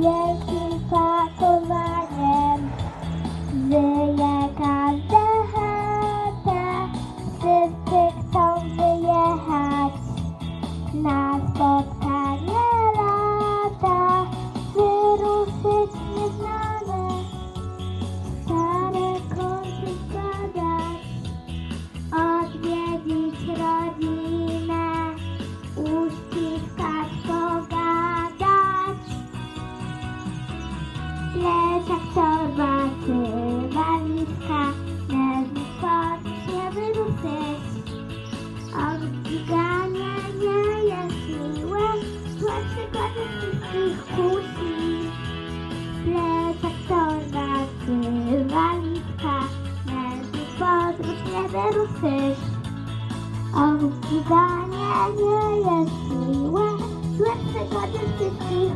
wielkim pakowaniem. Żyje każda chata, wszyscy chcą wyjechać na spotkanie little fish. Oh, Of the Danya, yes, we were. Let's go to the sea.